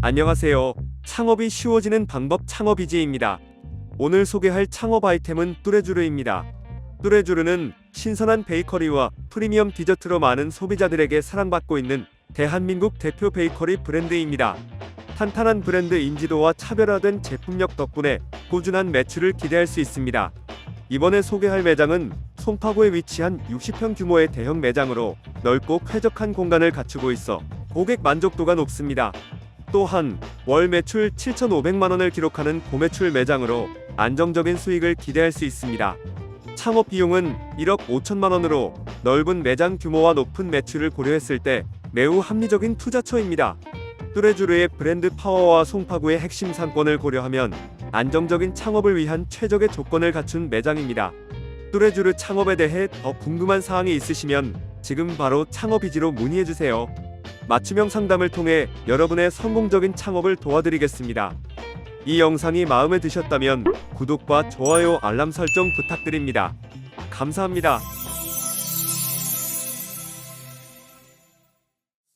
안녕하세요. 창업이 쉬워지는 방법 창업이지입니다. 오늘 소개할 창업 아이템은 뚜레쥬르입니다. 뚜레쥬르는 신선한 베이커리와 프리미엄 디저트로 많은 소비자들에게 사랑받고 있는 대한민국 대표 베이커리 브랜드입니다. 탄탄한 브랜드 인지도와 차별화된 제품력 덕분에 꾸준한 매출을 기대할 수 있습니다. 이번에 소개할 매장은 송파구에 위치한 60평 규모의 대형 매장으로 넓고 쾌적한 공간을 갖추고 있어 고객 만족도가 높습니다. 또한 월 매출 7,500만 원을 기록하는 고매출 매장으로 안정적인 수익을 기대할 수 있습니다. 창업 비용은 1억 5천만 원으로 넓은 매장 규모와 높은 매출을 고려했을 때 매우 합리적인 투자처입니다. 뚜레쥬르의 브랜드 파워와 송파구의 핵심 상권을 고려하면 안정적인 창업을 위한 최적의 조건을 갖춘 매장입니다. 뚜레쥬르 창업에 대해 더 궁금한 사항이 있으시면 지금 바로 창업이지로 문의해 주세요. 맞춤형 상담을 통해 여러분의 성공적인 창업을 도와드리겠습니다. 이 영상이 마음에 드셨다면 구독과 좋아요 알람 설정 부탁드립니다. 감사합니다.